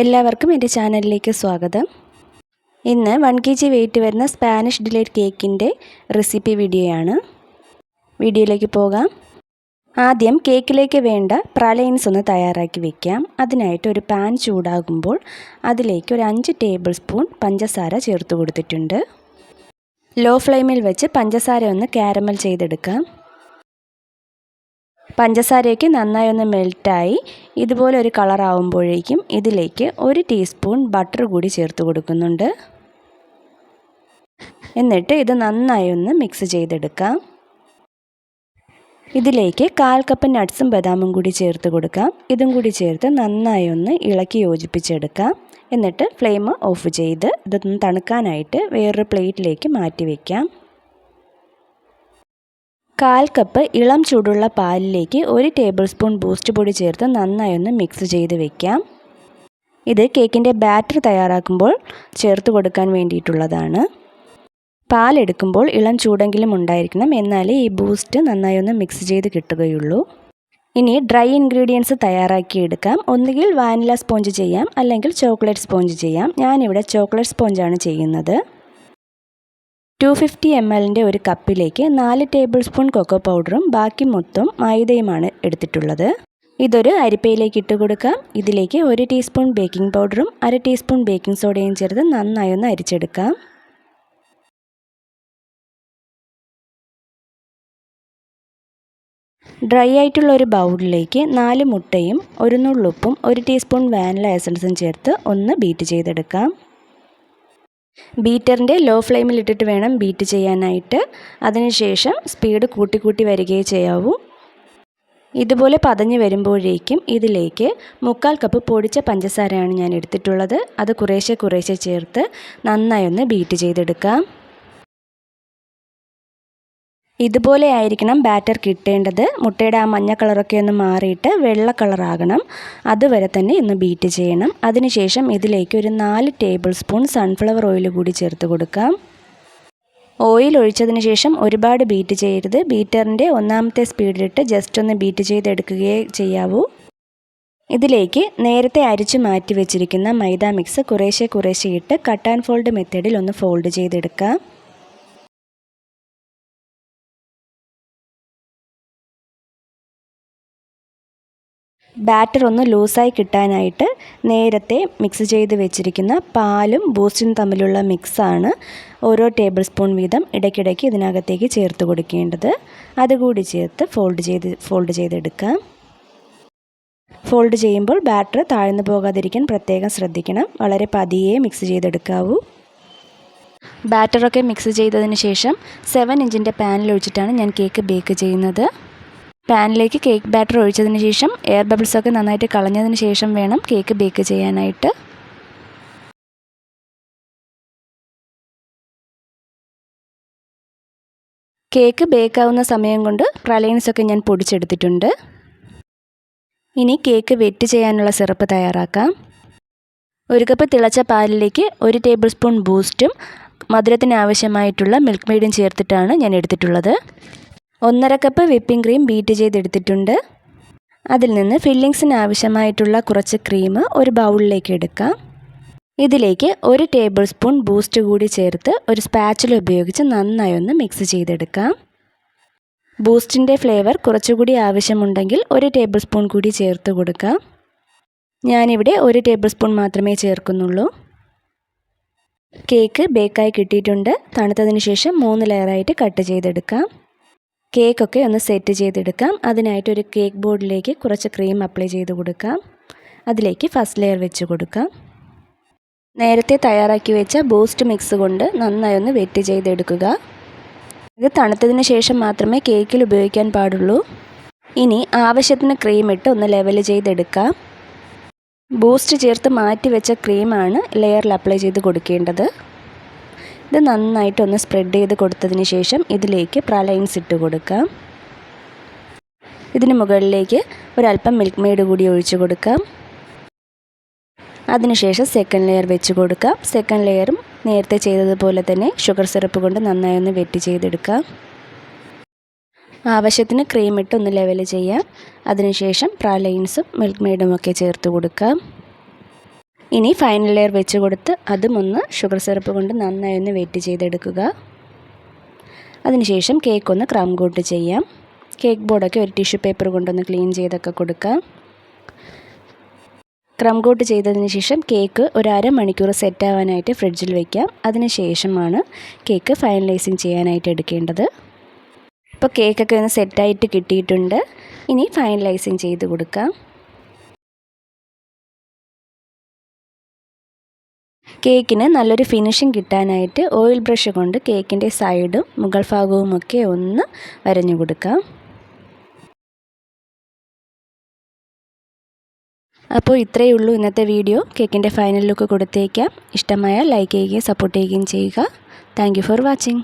എല്ലാവർക്കും എന്റെ ചാനലിലേക്ക് സ്വാഗതം. ഇന്ന് വൺ കെ ജി വെയിറ്റ് വരുന്ന സ്പാനിഷ് ഡിലൈറ്റ് കേക്കിന്റെ റെസിപ്പി വീഡിയോയാണ് വീഡിയോയിലേക്ക് പോകാം. ആദ്യം കേക്കിലേക്ക് വേണ്ട പ്രലൈൻസ് ഒന്ന് തയ്യാറാക്കി വെക്കാം. അതിനായിട്ട് ഒരു പാൻ ചൂടാകുമ്പോൾ അതിലേക്ക് ഒരു അഞ്ച് ടേബിൾ സ്പൂൺ പഞ്ചസാര ചേർത്ത് കൊടുത്തിട്ടുണ്ട്. ലോ ഫ്ലെയിമിൽ വെച്ച് പഞ്ചസാര ഒന്ന് കാരമൽ ചെയ്തെടുക്കാം. പഞ്ചസാരയൊക്കെ നന്നായി ഒന്ന് മെൽറ്റായി ഇതുപോലെ ഒരു കളറാവുമ്പോഴേക്കും ഇതിലേക്ക് ഒരു ടീസ്പൂൺ ബട്ടർ കൂടി ചേർത്ത് കൊടുക്കുന്നുണ്ട്. എന്നിട്ട് ഇത് നന്നായി ഒന്ന് മിക്സ് ചെയ്തെടുക്കാം. ഇതിലേക്ക് കാൽ കപ്പ് നട്ട്സും ബദാമും കൂടി ചേർത്ത് കൊടുക്കാം. ഇതും കൂടി ചേർത്ത് നന്നായി ഒന്ന് ഇളക്കി യോജിപ്പിച്ചെടുക്കാം. എന്നിട്ട് ഫ്ലെയിം ഓഫ് ചെയ്ത് ഇതൊന്ന് തണുക്കാനായിട്ട് വേറൊരു പ്ലേറ്റിലേക്ക് മാറ്റി വയ്ക്കാം കാൽ കപ്പ് ഇളം ചൂടുള്ള പാലിലേക്ക് ഒരു ടേബിൾ സ്പൂൺ ബൂസ്റ്റ് പൊടി ചേർത്ത് നന്നായി ഒന്ന് മിക്സ് ചെയ്ത് വെക്കാം. ഇത് കേക്കിന്റെ ബാറ്റർ തയ്യാറാക്കുമ്പോൾ ചേർത്ത് കൊടുക്കാൻ വേണ്ടിയിട്ടുള്ളതാണ്. പാലെടുക്കുമ്പോൾ ഇളം ചൂടെങ്കിലും ഉണ്ടായിരിക്കണം എന്നാലേ ഈ ബൂസ്റ്റ് നന്നായി ഒന്ന് മിക്സ് ചെയ്ത് കിട്ടുകയുള്ളൂ. ഇനി ഡ്രൈ ഇൻഗ്രീഡിയൻസ് തയ്യാറാക്കിയെടുക്കാം ഒന്നുകിൽ വാനില സ്പോഞ്ച് ചെയ്യാം അല്ലെങ്കിൽ ചോക്ലേറ്റ് സ്പോഞ്ച് ചെയ്യാം. ഞാനിവിടെ ചോക്ലേറ്റ് സ്പോഞ്ചാണ് ചെയ്യുന്നത്. ടു ഫിഫ്റ്റി എം എല്ലിന്റെ ഒരു കപ്പിലേക്ക് നാല് ടേബിൾ സ്പൂൺ കൊക്കോ പൗഡറും ബാക്കി മൊത്തം മൈദയുമാണ് എടുത്തിട്ടുള്ളത്. ഇതൊരു അരിപ്പയിലേക്ക് ഇട്ട് കൊടുക്കാം. ഇതിലേക്ക് ഒരു ടീസ്പൂൺ ബേക്കിംഗ് പൗഡറും അര ടീസ്പൂൺ ബേക്കിംഗ് സോഡയും ചേർത്ത് നന്നായി ഒന്ന് അരിച്ചെടുക്കാം. ഡ്രൈ ആയിട്ടുള്ള ഒരു ബൗളിലേക്ക് നാല് മുട്ടയും ഒരു നുള്ളുപ്പും ഒരു ടീസ്പൂൺ വാനില എസൻസും ചേർത്ത് ഒന്ന് ബീറ്റ് ചെയ്തെടുക്കാം. ബീറ്ററിന്റെ ലോ ഫ്ലെയിമിൽ ഇട്ടിട്ട് വേണം ബീറ്റ് ചെയ്യാനായിട്ട്. അതിനുശേഷം സ്പീഡ് കൂട്ടി കൂട്ടി വരികയേ ചെയ്യാവൂ. ഇതുപോലെ പതഞ്ഞ് വരുമ്പോഴേക്കും ഇതിലേക്ക് മുക്കാൽ കപ്പ് പൊടിച്ച പഞ്ചസാരയാണ് ഞാൻ എടുത്തിട്ടുള്ളത്. അത് കുറേശ്ശെ കുറേശ്ശെ ചേർത്ത് നന്നായി ഒന്ന് ബീറ്റ് ചെയ്തെടുക്കാം. ഇതുപോലെ ആയിരിക്കണം ബാറ്റർ കിട്ടേണ്ടത്. മുട്ടയുടെ ആ മഞ്ഞ കളറൊക്കെ ഒന്ന് മാറിയിട്ട് വെള്ള കളറാകണം. അതുവരെ തന്നെ ഒന്ന് ബീറ്റ് ചെയ്യണം. അതിനുശേഷം ഇതിലേക്ക് ഒരു നാല് ടേബിൾ സ്പൂൺ സൺഫ്ലവർ ഓയിൽ കൂടി ചേർത്ത് കൊടുക്കാം. ഓയിൽ ഒഴിച്ചതിന് ശേഷം ഒരുപാട് ബീറ്റ് ചെയ്യരുത്. ബീറ്ററിന്റെ ഒന്നാമത്തെ സ്പീഡിലിട്ട് ജസ്റ്റ് ഒന്ന് ബീറ്റ് ചെയ്തെടുക്കുകയേ ചെയ്യാവൂ. ഇതിലേക്ക് നേരത്തെ അരിച്ചു മാറ്റി വെച്ചിരിക്കുന്ന മൈദ മിക്സ് കുറേശ്ശെ കുറേശ്ശെ ഇട്ട് കട്ട് ആൻഡ് ഫോൾഡ് മെത്തേഡിൽ ഒന്ന് ഫോൾഡ് ചെയ്തെടുക്കാം. ബാറ്റർ ഒന്ന് ലൂസായി കിട്ടാനായിട്ട് നേരത്തെ മിക്സ് ചെയ്ത് വെച്ചിരിക്കുന്ന പാലും ബൂസ്റ്റും തമ്മിലുള്ള മിക്സാണ് ഓരോ ടേബിൾ സ്പൂൺ വീതം ഇടയ്ക്കിടയ്ക്ക് ഇതിനകത്തേക്ക് ചേർത്ത് കൊടുക്കേണ്ടത്. അതുകൂടി ചേർത്ത് ഫോൾഡ് ചെയ്ത് ഫോൾഡ് ചെയ്തെടുക്കാം. ഫോൾഡ് ചെയ്യുമ്പോൾ ബാറ്റർ താഴ്ന്നു പോകാതിരിക്കാൻ പ്രത്യേകം ശ്രദ്ധിക്കണം. വളരെ പതിയെ മിക്സ് ചെയ്തെടുക്കാവൂ. ബാറ്ററൊക്കെ മിക്സ് ചെയ്തതിന് ശേഷം സെവൻ ഇഞ്ചിന്റെ പാനിൽ ഒഴിച്ചിട്ടാണ് ഞാൻ കേക്ക് ബേക്ക് ചെയ്യുന്നത്. പാനിലേക്ക് കേക്ക് ബാറ്റർ ഒഴിച്ചതിന് ശേഷം എയർ ബബിൾസൊക്കെ നന്നായിട്ട് കളഞ്ഞതിന് ശേഷം വേണം കേക്ക് ബേക്ക് ചെയ്യാനായിട്ട്. കേക്ക് ബേക്കാവുന്ന സമയം കൊണ്ട് പ്രലൈൻസൊക്കെ ഞാൻ പൊടിച്ചെടുത്തിട്ടുണ്ട്. ഇനി കേക്ക് വെറ്റ് ചെയ്യാനുള്ള സിറപ്പ് തയ്യാറാക്കാം. ഒരു കപ്പ് തിളച്ച പാലിലേക്ക് ഒരു ടേബിൾ സ്പൂൺ ബൂസ്റ്റും മധുരത്തിന് ആവശ്യമായിട്ടുള്ള മിൽക്ക് മെയ്ഡും ചേർത്തിട്ടാണ് ഞാൻ എടുത്തിട്ടുള്ളത്. ഒന്നര കപ്പ് വിപ്പിംഗ് ക്രീം ബീറ്റ് ചെയ്തെടുത്തിട്ടുണ്ട്. അതിൽ നിന്ന് ഫില്ലിങ്സിന് ആവശ്യമായിട്ടുള്ള കുറച്ച് ക്രീം ഒരു ബൗളിലേക്ക് എടുക്കാം. ഇതിലേക്ക് ഒരു ടേബിൾ സ്പൂൺ ബൂസ്റ്റ് കൂടി ചേർത്ത് ഒരു സ്പാച്ചിൽ ഉപയോഗിച്ച് നന്നായി ഒന്ന് മിക്സ് ചെയ്തെടുക്കാം. ബൂസ്റ്റിന്റെ ഫ്ലേവർ കുറച്ചുകൂടി ആവശ്യമുണ്ടെങ്കിൽ ഒരു ടേബിൾ സ്പൂൺ കൂടി ചേർത്ത് കൊടുക്കാം. ഞാനിവിടെ ഒരു ടേബിൾ സ്പൂൺ മാത്രമേ ചേർക്കുന്നുള്ളൂ. കേക്ക് ബേക്കായി കിട്ടിയിട്ടുണ്ട്. തണുത്തതിന് ശേഷം മൂന്ന് ലെയറായിട്ട് കട്ട് ചെയ്തെടുക്കാം. കേക്കൊക്കെ ഒന്ന് സെറ്റ് ചെയ്തെടുക്കാം. അതിനായിട്ട് ഒരു കേക്ക് ബോർഡിലേക്ക് കുറച്ച് ക്രീം അപ്ലൈ ചെയ്ത് കൊടുക്കാം. അതിലേക്ക് ഫസ്റ്റ് ലെയർ വെച്ച് കൊടുക്കാം. നേരത്തെ തയ്യാറാക്കി വെച്ച ബൂസ്റ്റ് മിക്സ് കൊണ്ട് നന്നായി ഒന്ന് വെറ്റ് ചെയ്തെടുക്കുക. ഇത് തണുത്തതിന് ശേഷം മാത്രമേ കേക്കിൽ ഉപയോഗിക്കാൻ പാടുള്ളൂ. ഇനി ആവശ്യത്തിന് ക്രീം ഇട്ട് ഒന്ന് ലെവൽ ചെയ്തെടുക്കാം. ബൂസ്റ്റ് ചേർത്ത് മാറ്റി വെച്ച ക്രീമാണ് ലെയറിൽ അപ്ലൈ ചെയ്ത് കൊടുക്കേണ്ടത്. ഇത് നന്നായിട്ടൊന്ന് സ്പ്രെഡ് ചെയ്ത് കൊടുത്തതിന് ശേഷം ഇതിലേക്ക് പ്രലൈൻസ് ഇട്ട് കൊടുക്കാം. ഇതിന് മുകളിലേക്ക് ഒരല്പം മിൽക്ക് മെയ്ഡ് കൂടി ഒഴിച്ചു കൊടുക്കാം. അതിനുശേഷം സെക്കൻഡ് ലെയർ വെച്ച് കൊടുക്കാം. സെക്കൻഡ് ലെയറും നേരത്തെ ചെയ്തതുപോലെ തന്നെ ഷുഗർ സിറപ്പ് കൊണ്ട് നന്നായി ഒന്ന് വെറ്റ് ചെയ്തെടുക്കാം. ആവശ്യത്തിന് ക്രീം ഇട്ട് ഒന്ന് ലെവൽ ചെയ്യാം. അതിനുശേഷം പ്രാലൈൻസും മിൽക്ക് മെയ്ഡും ഒക്കെ ചേർത്ത് കൊടുക്കാം. ഇനി ഫൈനൽ ലെയർ വെച്ച് കൊടുത്ത് അതും ഒന്ന് ഷുഗർ സിറപ്പ് കൊണ്ട് നന്നായി ഒന്ന് വെയിറ്റ് ചെയ്തെടുക്കുക. അതിനുശേഷം കേക്ക് ഒന്ന് ക്രം ചെയ്യാം. കേക്ക് ബോർഡൊക്കെ ഒരു ടിഷ്യൂ പേപ്പർ കൊണ്ടൊന്ന് ക്ലീൻ ചെയ്തൊക്കെ കൊടുക്കാം. ക്രം കോട്ട് ചെയ്തതിന് ശേഷം കേക്ക് ഒരു അരമണിക്കൂർ സെറ്റ് ആവാനായിട്ട് ഫ്രിഡ്ജിൽ വെക്കാം. അതിന് ശേഷമാണ് കേക്ക് ഫൈനലൈസിങ് ചെയ്യാനായിട്ട് എടുക്കേണ്ടത്. ഇപ്പോൾ കേക്കൊക്കെ ഒന്ന് സെറ്റായിട്ട് കിട്ടിയിട്ടുണ്ട്. ഇനി ഫൈനലൈസിങ് ചെയ്ത് കൊടുക്കാം. കേക്കിന് നല്ലൊരു ഫിനിഷിങ് കിട്ടാനായിട്ട് ഓയിൽ ബ്രഷ് കൊണ്ട് കേക്കിന്റെ സൈഡും മുകൾ ഭാഗവുമൊക്കെ ഒന്ന് വരഞ്ഞു കൊടുക്കാം. അപ്പോൾ ഇത്രയേ ഉള്ളൂ ഇന്നത്തെ വീഡിയോ കേക്കിന്റെ ഫൈനൽ ലുക്ക് കൊടുത്തേക്കാം. ഇഷ്ടമായാൽ ലൈക്ക് ചെയ്യുകയും സപ്പോർട്ട് ചെയ്യുകയും ചെയ്യുക. Thank for watching